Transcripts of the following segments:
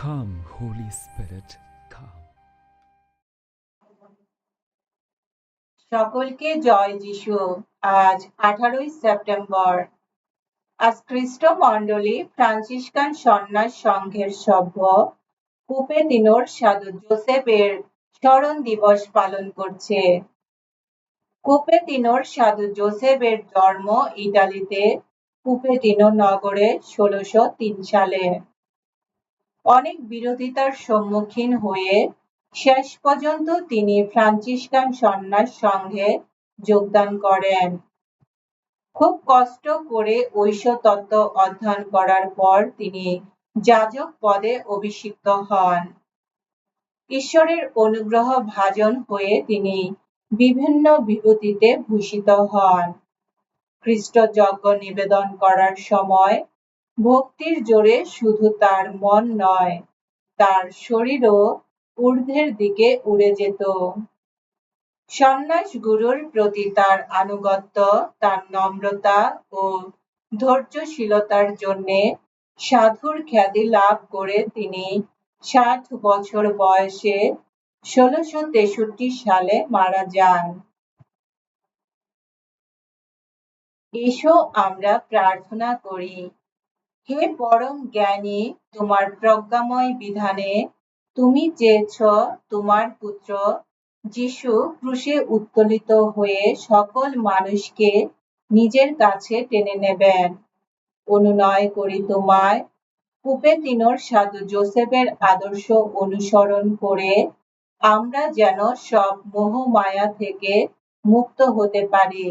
Holy Spirit, come. সকলকে জয় যিশু। আজ আঠারোই সেপ্টেম্বর। আজ খ্রিস্ট মণ্ডলী ফ্রান্সিসকান সন্ন্যাস সংঘের সভ্য কুপেতিনোর সাধু জোসেফের স্মরণ দিবস পালন করছে। কুপেতিনোর সাধু জোসেফের জন্ম ইটালিতে কুপেতিনো নগরে ষোলশো তিন সালে। অনেক বিরোধিতার সম্মুখীন হয়ে শেষ পর্যন্ত তিনি ফ্রান্সিসকান সন্ন্যাস সংঘে যোগদান করেন। খুব কষ্ট করে ঐশ তত্ত্ব অধ্যয়ন করার পর তিনি যাজক পদে অভিষিক্ত হন। ঈশ্বরের অনুগ্রহ ভাজন হয়ে তিনি বিভিন্ন বিভূতিতে ভূষিত হন। খ্রিস্ট যজ্ঞ নিবেদন করার সময় ভক্তির জোরে শুধু তার মন নয়, তার শরীরও ঊর্ধ্বের দিকে উড়ে যেত। সন্ন্যাস গুরুর প্রতি তার আনুগত্য, তার নম্রতা ও ধৈর্যশীলতার জন্যে সাধুর খ্যাতি লাভ করে তিনি ষাট বছর বয়সে ষোলশো তেষট্টি সালে মারা যান। এসো আমরা প্রার্থনা করি। হে পরম জ্ঞানী, তোমার প্রজ্ঞাময় বিধানে তুমি চেয়েছ তোমার পুত্র যিশু ক্রুশে উত্তোলিত হয়ে সকল মানুষকে নিজের কাছে টেনে নেবেন। অনুনয় করি তোমায়। কুপেতিনোর সাধু জোসেফের আদর্শ অনুসরণ করে আমরা যেন সব মোহ মায়া থেকে মুক্ত হতে পারি।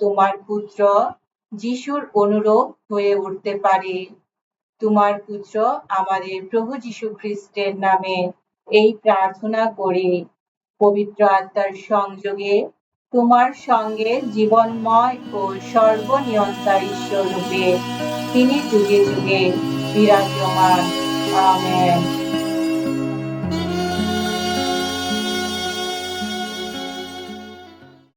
তোমার পুত্র যিশুর অনুরূপ হয়ে উঠতে পারি। তোমার পুত্র আমাদের প্রভু যীশু খ্রিস্টের নামে এই প্রার্থনা করি, পবিত্র আত্মার সংযোগে তোমার সঙ্গে জীবনময় ও সর্বনিয়ন্তা ঈশ্বর রূপে তিনি যুগে যুগে বিরাজমান। আমেন।